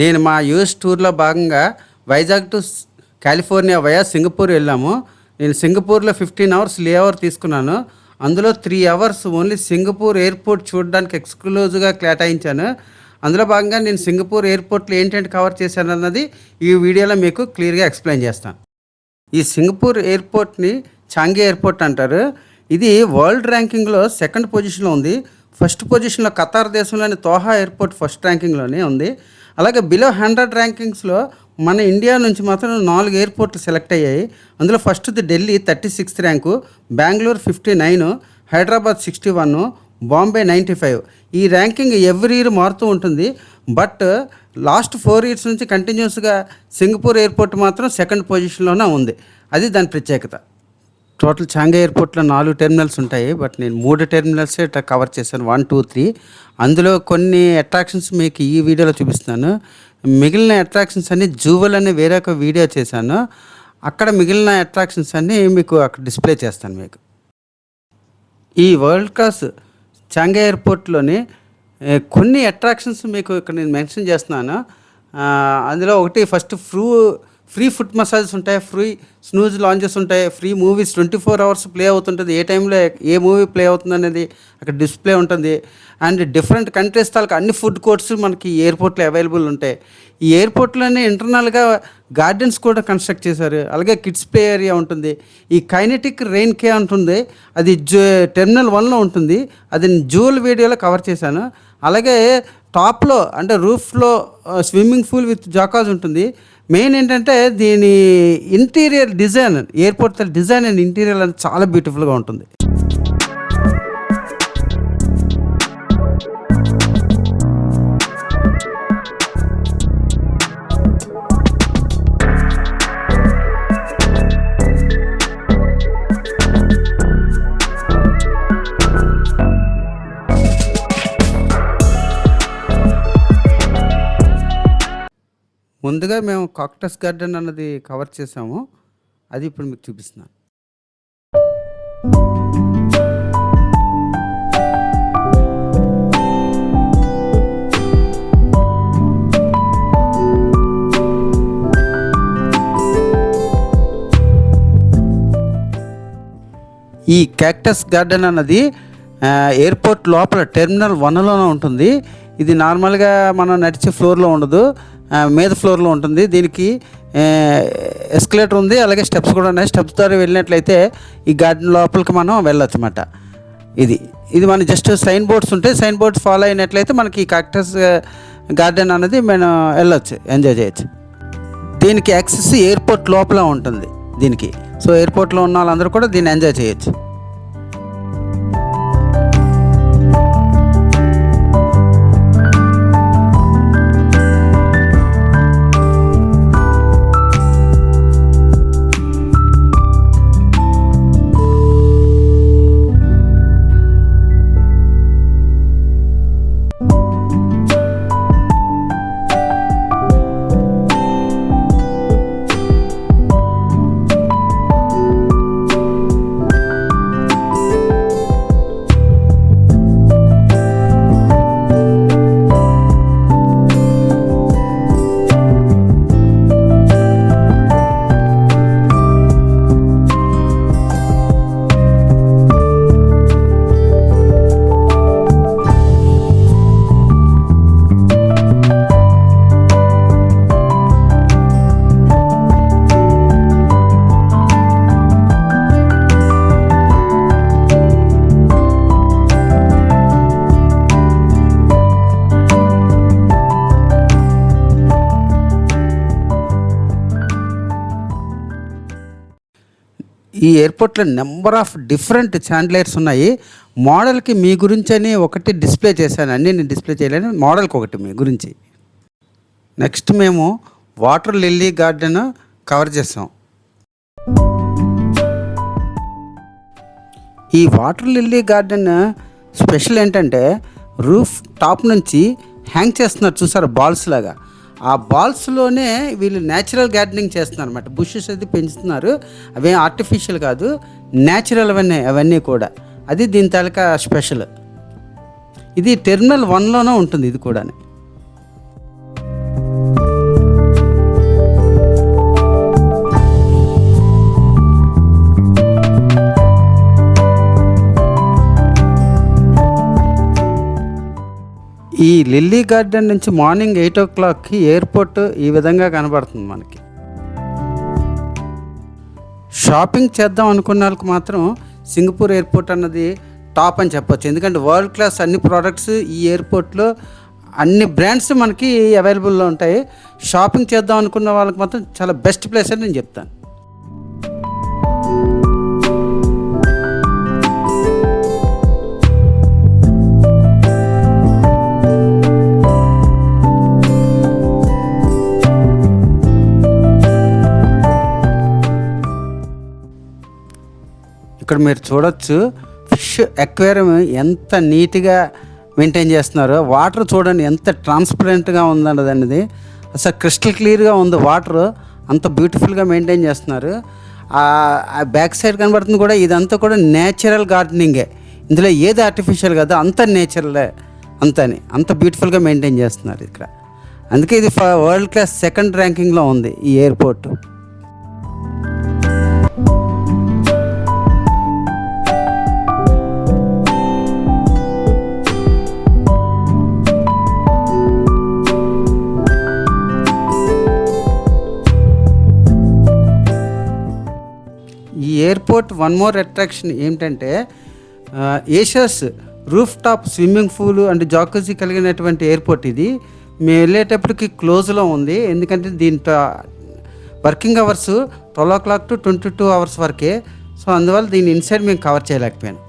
నేను మా యూఎస్ టూర్లో భాగంగా Vizag to California via Singapore వెళ్ళాము. నేను సింగపూర్లో ఫిఫ్టీన్ అవర్స్ లే అవర్ తీసుకున్నాను. అందులో three hours only Singapore airport చూడడానికి ఎక్స్క్లూజివ్గా కేటాయించాను. అందులో భాగంగా నేను సింగపూర్ ఎయిర్పోర్ట్లో ఏంటంటే కవర్ చేశాను అన్నది ఈ వీడియోలో మీకు క్లియర్గా ఎక్స్ప్లెయిన్ చేస్తాను. ఈ సింగపూర్ ఎయిర్పోర్ట్ని చాంగే ఎయిర్పోర్ట్ అంటారు. ఇది వరల్డ్ ర్యాంకింగ్లో సెకండ్ పొజిషన్లో ఉంది. ఫస్ట్ పొజిషన్లో ఖతార్ దేశంలోని తోహా ఎయిర్పోర్ట్ ఫస్ట్ ర్యాంకింగ్లోనే ఉంది. అలాగే బిలో హండ్రెడ్ ర్యాంకింగ్స్లో మన ఇండియా నుంచి మాత్రం నాలుగు ఎయిర్పోర్ట్లు సెలెక్ట్ అయ్యాయి. అందులో ఫస్ట్ది Delhi thirty sixth rank Bengaluru fifty nine Hyderabad sixty one Bombay ninety five. ఈ ర్యాంకింగ్ ఎవ్రీ ఇయర్ మారుతూ ఉంటుంది. బట్ లాస్ట్ ఫోర్ ఇయర్స్ నుంచి కంటిన్యూస్గా సింగపూర్ ఎయిర్పోర్ట్ మాత్రం సెకండ్ పొజిషన్లోనే ఉంది. అది దాని ప్రత్యేకత. టోటల్ చాంగా ఎయిర్పోర్ట్లో నాలుగు టెర్మినల్స్ ఉంటాయి బట్ నేను మూడు టెర్మినల్స్ కవర్ చేశాను. వన్ టూ త్రీ అందులో కొన్ని అట్రాక్షన్స్ మీకు ఈ వీడియోలో చూపిస్తున్నాను. మిగిలిన అట్రాక్షన్స్ అన్ని జూవల్ అనే వేరే ఒక వీడియో చేశాను. అక్కడ మిగిలిన అట్రాక్షన్స్ అన్నీ మీకు అక్కడ డిస్ప్లే చేస్తాను మీకు. ఈ వరల్డ్ క్లాస్ చాంగా ఎయిర్పోర్ట్లోని కొన్ని అట్రాక్షన్స్ మీకు ఇక్కడ నేను మెన్షన్ చేస్తున్నాను. అందులో ఒకటి ఫస్ట్ ఫ్రూ ఫ్రీ ఫుట్ మసాజెస్ ఉంటాయి ఫ్రీ స్నూజ్ లాంచెస్ ఉంటాయి free movies twenty four hours play అవుతుంటుంది. ఏ టైంలో ఏ మూవీ ప్లే అవుతుంది అనేది అక్కడ డిస్ప్లే ఉంటుంది. అండ్ డిఫరెంట్ కంట్రీస్ తాలూకు అన్ని ఫుడ్ కోర్ట్స్ మనకి ఎయిర్పోర్ట్లో అవైలబుల్ ఉంటాయి. ఈ ఎయిర్పోర్ట్లోనే ఇంటర్నల్గా గార్డెన్స్ కూడా కన్స్ట్రక్ట్ చేశారు. అలాగే కిడ్స్ ప్లే ఏరియా ఉంటుంది. ఈ కైనెటిక్ రెయిన్ కే ఉంటుంది అది జూ టెర్మినల్ వన్లో ఉంటుంది. అది నేను జూల్ వీడియోలో కవర్ చేశాను. అలాగే టాప్లో అంటే రూఫ్లో స్విమ్మింగ్ పూల్ విత్ జాకాజ్ ఉంటుంది. మెయిన్ ఏంటంటే దీని interior design airport design and interior అనేది చాలా బ్యూటిఫుల్గా ఉంటుంది. ముందుగా మేము కాక్టస్ గార్డెన్ అన్నది కవర్ చేసాము. అది ఇప్పుడు మీకు చూపిస్తున్నాను. ఈ క్యాక్టస్ గార్డెన్ అన్నది ఎయిర్పోర్ట్ లోపల టెర్మినల్ వన్లోనే ఉంటుంది. ఇది నార్మల్గా మనం నడిచే ఫ్లోర్లో ఉండదు మీద ఫ్లోర్లో ఉంటుంది. దీనికి ఎస్కలేటర్ ఉంది అలాగే స్టెప్స్ కూడా ఉన్నాయి. స్టెప్స్ ద్వారా వెళ్ళినట్లయితే ఈ గార్డెన్ లోపలికి మనం వెళ్ళొచ్చు అన్నమాట ఇది ఇది మన జస్ట్ సైన్ బోర్డ్స్ ఉంటే సైన్ బోర్డ్స్ ఫాలో అయినట్లయితే మనకి ఈ కాక్టస్ గార్డెన్ అనేది మనం వెళ్ళొచ్చు ఎంజాయ్ చేయొచ్చు. దీనికి యాక్సెస్ ఎయిర్పోర్ట్ లోపల ఉంటుంది దీనికి. సో ఎయిర్పోర్ట్లో ఉన్న వాళ్ళందరూ కూడా దీన్ని ఎంజాయ్ చేయొచ్చు. ఈ ఎయిర్పోర్ట్లో నెంబర్ ఆఫ్ డిఫరెంట్ చాండ్లైర్స్ ఉన్నాయి. మోడల్కి మీ గురించి అని ఒకటి డిస్ప్లే చేశాను. అన్నీ నేను డిస్ప్లే చేయలేను. మోడల్కి ఒకటి మీ గురించి. నెక్స్ట్ మేము వాటర్ లిల్లీ గార్డెన్ కవర్ చేసాం ఈ వాటర్ లిల్లీ గార్డెన్ స్పెషల్ ఏంటంటే రూఫ్ టాప్ నుంచి హ్యాంగ్ చేస్తున్నారు. చూసారు? బాల్స్ లాగా. ఆ బాల్స్లోనే వీళ్ళు న్యాచురల్ గార్డెనింగ్ చేస్తున్నారు అనమాట బుషెస్ అది పెంచుతున్నారు. అవేం ఆర్టిఫిషియల్ కాదు న్యాచురల్ అవన్నీ అవన్నీ కూడా. అది దీని తాలూకా స్పెషల్. ఇది టెర్మినల్ వన్లోనే ఉంటుంది ఇది కూడా ఈ లిల్లీ గార్డెన్ నుంచి మార్నింగ్ ఎయిట్ ఓ క్లాక్కి ఎయిర్పోర్ట్ ఈ విధంగా కనబడుతుంది మనకి. షాపింగ్ చేద్దాం అనుకున్న వాళ్ళకి మాత్రం సింగపూర్ ఎయిర్పోర్ట్ అన్నది టాప్ అని చెప్పొచ్చు. ఎందుకంటే వరల్డ్ క్లాస్ అన్ని ప్రోడక్ట్స్ ఈ ఎయిర్పోర్ట్లో అన్ని బ్రాండ్స్ మనకి అవైలబుల్లో ఉంటాయి. షాపింగ్ చేద్దాం అనుకున్న వాళ్ళకి మాత్రం చాలా బెస్ట్ ప్లేస్ అని నేను చెప్తాను. ఇక్కడ మీరు చూడొచ్చు. ఫిష్ అక్వేరియం ఎంత నీట్గా మెయింటైన్ చేస్తున్నారో వాటర్ చూడండి ఎంత ట్రాన్స్పరెంట్గా ఉందండి దానిది అసలు క్రిస్టల్ క్లియర్గా ఉంది వాటర్ అంత బ్యూటిఫుల్గా మెయింటైన్ చేస్తున్నారు. ఆ బ్యాక్ సైడ్ కనబడుతుంది కూడా ఇదంతా కూడా నేచురల్ గార్డెనింగే. ఇందులో ఏది ఆర్టిఫిషియల్ కదా అంత నేచురలే అంతని అంత బ్యూటిఫుల్గా మెయింటైన్ చేస్తున్నారు ఇక్కడ. అందుకే ఇది వరల్డ్ క్లాస్ సెకండ్ ర్యాంకింగ్లో ఉంది ఈ airport. Airport one more attraction ఏమిటంటే Asia's roof top swimming pool and jacuzzi కలిగినటువంటి ఎయిర్పోర్ట్ ఇది. మేము వెళ్ళేటప్పటికి క్లోజ్లో ఉంది. ఎందుకంటే దీంట్లో working hours twelve o'clock to twenty two hours వరకే. సో అందువల్ల దీని ఇన్సైడ్ మేము కవర్ చేయలేకపోయాను.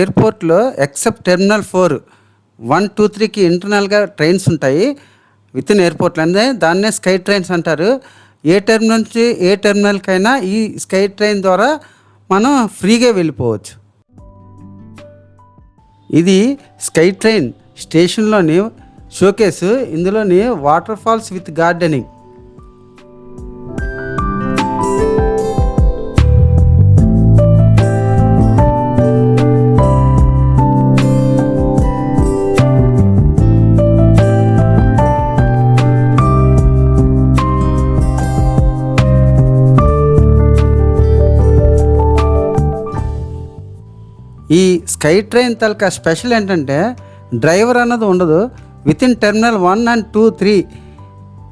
ఎయిర్పోర్ట్లో except terminal four one two త్రీకి ఇంటర్నల్గా ట్రైన్స్ ఉంటాయి. విత్ ఇన్ ఎయిర్పోర్ట్లో అంటే దాన్నే స్కై ట్రైన్స్ అంటారు. ఏ టెర్మినల్ నుంచి ఏ టెర్మినల్కైనా ఈ స్కై ట్రైన్ ద్వారా మనం ఫ్రీగా వెళ్ళిపోవచ్చు. ఇది స్కై ట్రైన్ స్టేషన్లోని షోకేసు. ఇందులోని water falls with gardening. Sky train తలక స్పెషల్ ఏంటంటే డ్రైవర్ అన్నది ఉండదు. Within terminal one and two three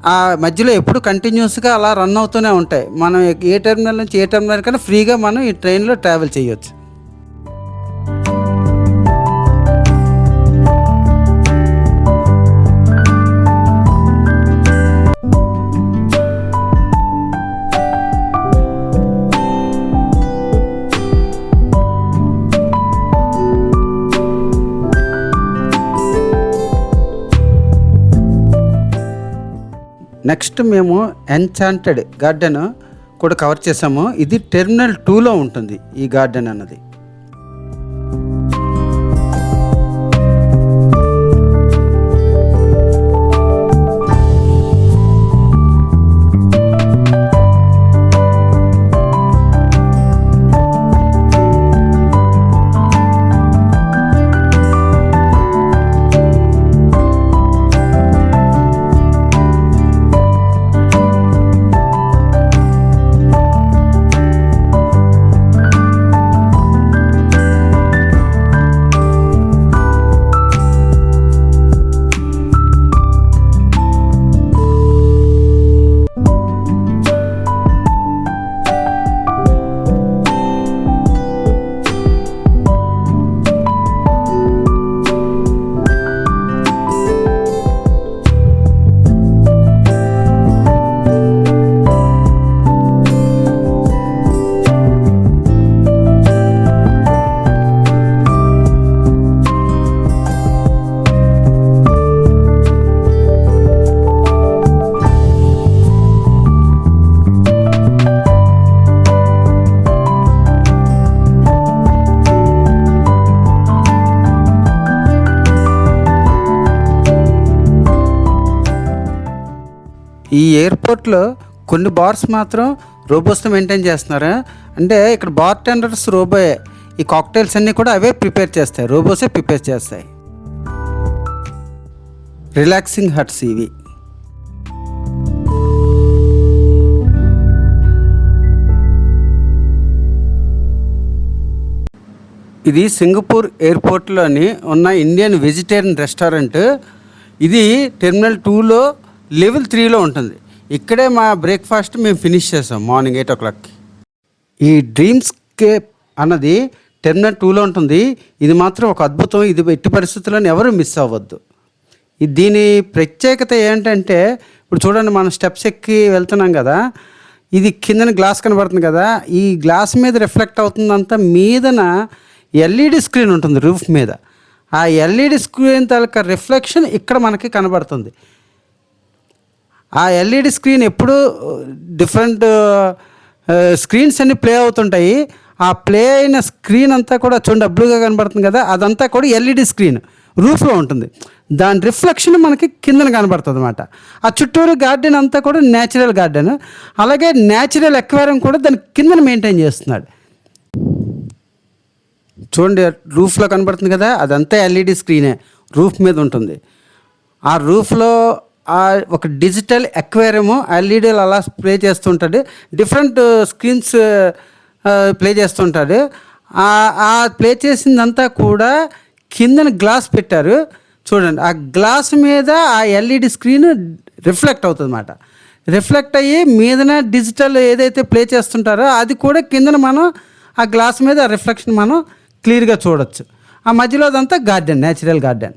ఆ మధ్యలో ఎప్పుడు కంటిన్యూస్గా అలా రన్ అవుతూనే ఉంటాయి. మనం ఏ టెర్మినల్ నుంచి ఏ టెర్మినల్ కన్నా ఫ్రీగా మనం ఈ ట్రైన్లో ట్రావెల్ చేయొచ్చు. నెక్స్ట్ మేము ఎన్ఛాంటెడ్ గార్డెన్ కూడా కవర్ చేసాము. ఇది టెర్మినల్ టూలో ఉంటుంది ఈ గార్డెన్ అన్నది. ఈ ఎయిర్పోర్ట్లో కొన్ని బార్స్ మాత్రం రోబోస్ని మెయింటైన్ చేస్తున్నారు. అంటే ఇక్కడ బార్ టెండర్స్ రోబోయే. ఈ కాక్టైల్స్ అన్నీ కూడా అవే ప్రిపేర్ చేస్తాయి. రోబోసే ప్రిపేర్ చేస్తాయి. రిలాక్సింగ్ హట్స్ ఇవి. ఇది సింగపూర్ ఎయిర్పోర్ట్లోని ఉన్న ఇండియన్ వెజిటేరియన్ రెస్టారెంట్. ఇది టెర్మినల్ టూలో లెవెల్ త్రీలో ఉంటుంది. ఇక్కడే మా బ్రేక్ఫాస్ట్ మేము ఫినిష్ చేసాం మార్నింగ్ ఎయిట్ ఓ క్లాక్కి. ఈ డ్రీమ్స్కేప్ అన్నది టెర్మినల్ టూలో ఉంటుంది. ఇది మాత్రం ఒక అద్భుతం. ఇది ఎట్టి పరిస్థితుల్లో ఎవరు మిస్ అవ్వద్దు. దీని ప్రత్యేకత ఏంటంటే ఇప్పుడు చూడండి మనం స్టెప్స్ ఎక్కి వెళ్తున్నాం కదా ఇది కిందన గ్లాస్ కనబడుతుంది కదా ఈ గ్లాస్ మీద రిఫ్లెక్ట్ అవుతుందంతా మీదన ఎల్ఈడి స్క్రీన్ ఉంటుంది రూఫ్ మీద. ఆ ఎల్ఈడి స్క్రీన్ తాలూకా రిఫ్లెక్షన్ ఇక్కడ మనకి కనబడుతుంది. ఆ ఎల్ఈడి స్క్రీన్ ఎప్పుడు డిఫరెంట్ స్క్రీన్స్ అన్ని ప్లే అవుతుంటాయి. ఆ ప్లే అయిన స్క్రీన్ అంతా కూడా చూడండి డబ్బులుగా కనబడుతుంది కదా అదంతా కూడా ఎల్ఈడి స్క్రీన్ రూఫ్లో ఉంటుంది. దాని రిఫ్లెక్షన్ మనకి కిందన కనబడుతుంది అనమాట ఆ చుట్టూరు గార్డెన్ అంతా కూడా న్యాచురల్ గార్డెన్. అలాగే న్యాచురల్ ఎక్వేరియం కూడా దాని కిందన మెయింటైన్ చేస్తున్నాడు. చూడండి రూఫ్లో కనబడుతుంది కదా అదంతా ఎల్ఈడి స్క్రీనే రూఫ్ మీద ఉంటుంది. ఆ రూఫ్లో ఆ ఒక డిజిటల్ ఎక్వేరియము ఎల్ఈడీలు అలా ప్లే చేస్తుంటాడు. డిఫరెంట్ స్క్రీన్స్ ప్లే చేస్తుంటాడు. ఆ- ప్లే చేసిందంతా కూడా కిందన గ్లాస్ పెట్టారు. చూడండి ఆ గ్లాస్ మీద ఆ ఎల్ఈడి స్క్రీన్ రిఫ్లెక్ట్ అవుతుంది అన్నమాట రిఫ్లెక్ట్ అయ్యి మీదన డిజిటల్ ఏదైతే ప్లే చేస్తుంటారో అది కూడా కిందన మనం ఆ గ్లాస్ మీద రిఫ్లెక్షన్ మనం క్లియర్గా చూడొచ్చు. ఆ మధ్యలో అదంతా గార్డెన్ న్యాచురల్ గార్డెన్.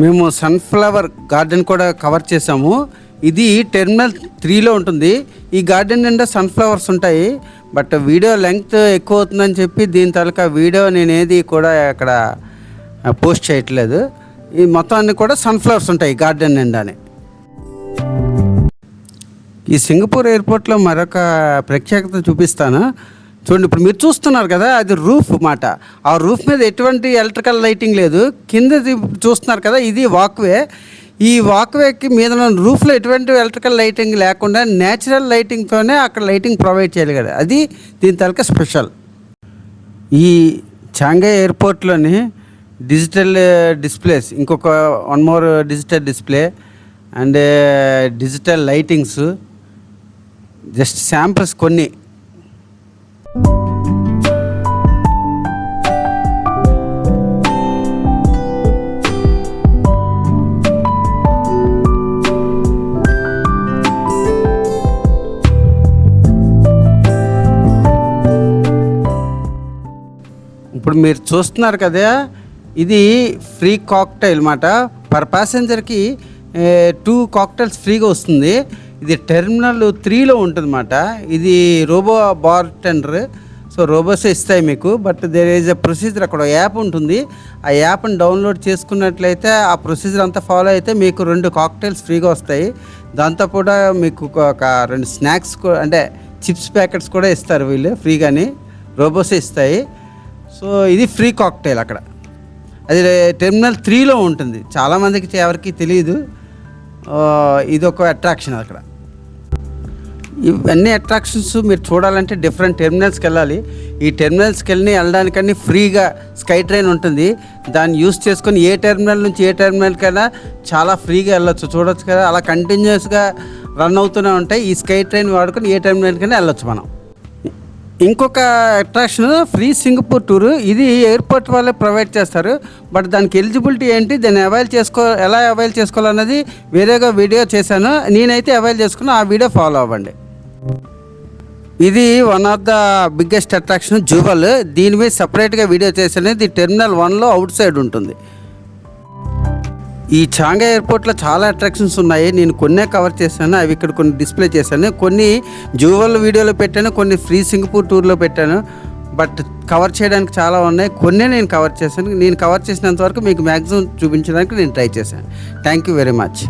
మేము సన్ఫ్లవర్ గార్డెన్ కూడా కవర్ చేసాము ఇది టెర్మినల్ త్రీలో ఉంటుంది. ఈ గార్డెన్ నిండా సన్ఫ్లవర్స్ ఉంటాయి. బట్ వీడియో లెంగ్త్ ఎక్కువ అవుతుందని చెప్పి దీని తాలూకా వీడియో నేనేది కూడా అక్కడ పోస్ట్ చేయట్లేదు. ఈ మొత్తం అన్ని కూడా సన్ఫ్లవర్స్ ఉంటాయి ఈ గార్డెన్ నిండానే. ఈ సింగపూర్ ఎయిర్పోర్ట్లో మరొక ప్రత్యేకత చూపిస్తాను. చూడండి ఇప్పుడు మీరు చూస్తున్నారు కదా అది రూఫ్ మాట. ఆ రూఫ్ మీద ఎటువంటి ఎలక్ట్రికల్ లైటింగ్ లేదు. కింద చూస్తున్నారు కదా ఇది వాక్వే. ఈ వాక్వేకి మీద రూఫ్లో ఎటువంటి ఎలక్ట్రికల్ లైటింగ్ లేకుండా నేచురల్ లైటింగ్తోనే అక్కడ లైటింగ్ ప్రొవైడ్ చేయాలి కదా. అది దీని తలక స్పెషల్. ఈ చాంఘై ఎయిర్పోర్ట్లోని డిజిటల్ డిస్ప్లేస్ ఇంకొక one more digital display and digital lightings just samples కొన్ని. ఇప్పుడు మీరు చూస్తున్నారు కదా ఇది ఫ్రీ కాక్టైల్ మాట. పర్ ప్యాసెంజర్కి టూ కాక్టైల్స్ ఫ్రీగా వస్తుంది. ఇది టెర్మినల్ త్రీలో ఉంటుందన్నమాట. ఇది robo bartender so robos ఇస్తాయి మీకు. But there is a procedure అక్కడ యాప్ ఉంటుంది. ఆ యాప్ని డౌన్లోడ్ చేసుకున్నట్లయితే ఆ ప్రొసీజర్ అంతా ఫాలో అయితే మీకు రెండు కాక్టైల్స్ ఫ్రీగా వస్తాయి. దాంతో కూడా మీకు ఒక- రెండు స్నాక్స్ అంటే చిప్స్ ప్యాకెట్స్ కూడా ఇస్తారు వీళ్ళు ఫ్రీగాని రోబోస్ ఇస్తాయి. సో ఇది ఫ్రీ కాక్టైల్ అక్కడ. అది టెర్మినల్ త్రీలో ఉంటుంది. చాలామందికి ఎవరికి తెలియదు. ఇది ఒక అట్రాక్షన్ అక్కడ. ఇవన్నీ అట్రాక్షన్స్ మీరు చూడాలంటే డిఫరెంట్ టెర్మినల్స్కి వెళ్ళాలి ఈ టెర్మినల్స్కి వెళ్ళి వెళ్ళడానికన్నీ ఫ్రీగా స్కై ట్రైన్ ఉంటుంది. దాన్ని యూస్ చేసుకొని ఏ టెర్మినల్ నుంచి ఏ టెర్మినల్కైనా చాలా ఫ్రీగా వెళ్ళొచ్చు. చూడొచ్చు కదా అలా కంటిన్యూస్గా రన్ అవుతూనే ఉంటాయి. ఈ స్కై ట్రైన్ వాడుకొని ఏ టెర్మినల్కైనా వెళ్ళొచ్చు మనం. ఇంకొక అట్రాక్షన్ ఫ్రీ సింగపూర్ టూర్ ఇది ఎయిర్పోర్ట్ వాళ్ళే ప్రొవైడ్ చేస్తారు. బట్ దానికి ఎలిజిబిలిటీ ఏంటి? దాన్ని అవైల్ చేసుకో ఎలా అవైల్ చేసుకోవాలన్నది వేరేగా వీడియో చేశాను. నేనైతే అవైల్ చేసుకున్నా ఆ వీడియో ఫాలో అవ్వండి. ఇది one of the biggest attraction jewel దీని మీద సపరేట్గా వీడియో చేశాను ఇది టెర్మినల్ వన్లో అవుట్ సైడ్ ఉంటుంది. ఈ చాంగా ఎయిర్పోర్ట్లో చాలా అట్రాక్షన్స్ ఉన్నాయి. నేను కొన్నే కవర్ చేశాను అవి ఇక్కడ కొన్ని డిస్ప్లే చేశాను. కొన్ని జూవల్ వీడియోలో పెట్టాను కొన్ని ఫ్రీ సింగపూర్ టూర్లో పెట్టాను. బట్ కవర్ చేయడానికి చాలా ఉన్నాయి. కొన్నే నేను కవర్ చేశాను. నేను కవర్ చేసినంత వరకు మీకు మ్యాక్సిమం చూపించడానికి నేను ట్రై చేశాను. Thank you very much